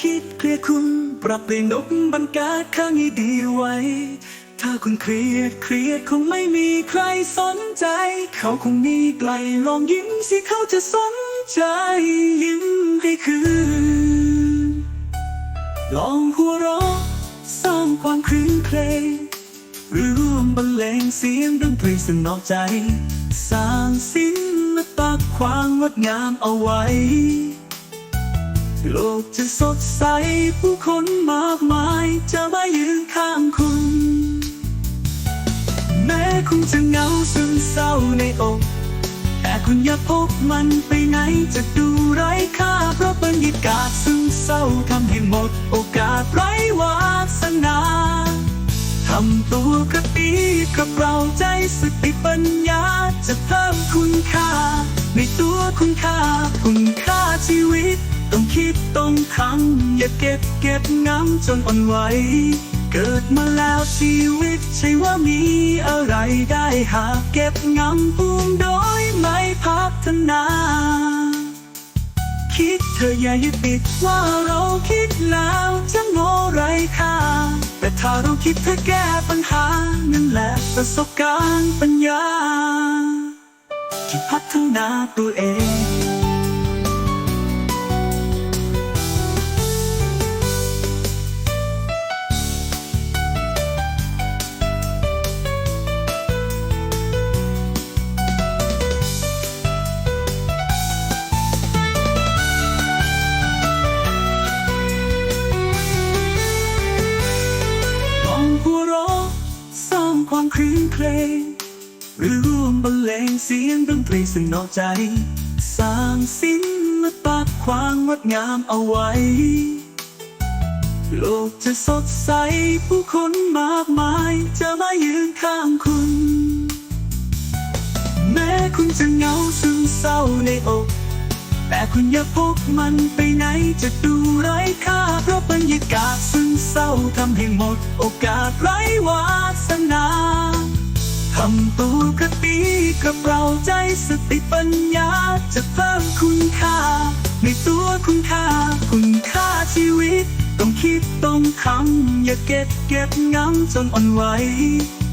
คิดเคลียร์คุณปรับเปลี่ยนนกบรรกาศข้างให้ดีไว้ ถ้าคุณเครียดเครียดคงไม่มีใครสนใจ เขาคงมีไกลลองยิ้มสิเขาจะสนใจยิ้มให้คืน ลองหัวเราะสร้างความคลื้นเครงหรือร่วมบรรเลงเสียงดนตรีสนอกใจ สร้างศิลปะความงดงามเอาไว้ โลกจะสดใสผู้คนมากมายจะมายืนข้างคุณ แม้คุณจะเหงาซึมเศร้าในอก แต่คุณอย่าพกมันไปไหนจะดูไร้ค่าเพราะบรรยากาศซึมเศร้าทำให้หมด โอกาสไร้วาสนาทำตัวกระปีกระเป๋าใจสติปัญญาจะเพิ่มคุณค่า ในตัวคุณค่าคุณค่าชีวิต คิดต้องทำอย่าเก็บเก็บงำจนอ่อนไหว เกิดมาแล้วชีวิต ใช่ว่ามีอะไรได้หากเก็บงำปูมโดยไม่พัฒนา คิดเธออย่ายึดติดว่าเราคิดแล้วจะโง่ไรค่าแต่ถ้าเราคิดเพื่อแก้ปัญหา นั่นแหละประสบการณ์ปัญญาที่พัฒนาตัวเอง ครื้นเครงหรือร่วมบรรเลงเสียงดนตรีสนอกใจ สร้างศิลปะความงดงามเอาไว้ โลกจะสดใสผู้คนมากมายจะมายืนข้างคุณ แม้คุณจะเหงาซึมเศร้าในอก แต่คุณอย่าพกมันไปไหนจะดูไร้ค่าเพราะบรรยากาศ เศร้าทำให้หมดโอกาสไร้วาสนาทำตัวกระปีกระเป๋าใจสติปัญญาจะเพิ่มคุณค่า ในตัวคุณค่า คุณค่าชีวิต ต้องคิดต้องทำอย่าเก็บเก็บงำจนอ่อนไหว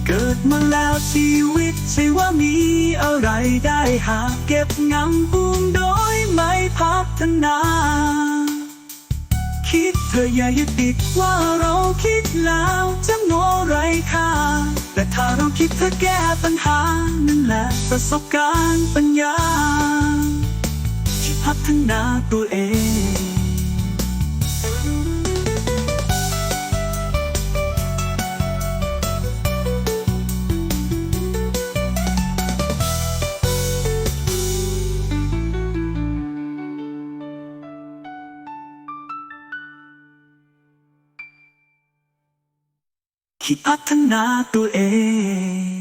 เกิดมาแล้วชีวิตใช่ว่ามีอะไรได้หากเก็บงำปูมโดยไม่พัฒนา ธออย่ายึดติดว่าเราคิดแล้วจะโง่ไรค่า แต่ถ้าเราคิดเธอแก้ปัญหา นั่นแหละประสบการณ์ปัญญาที่พัฒนาตัวเอง คิดพัฒนาตัวเอง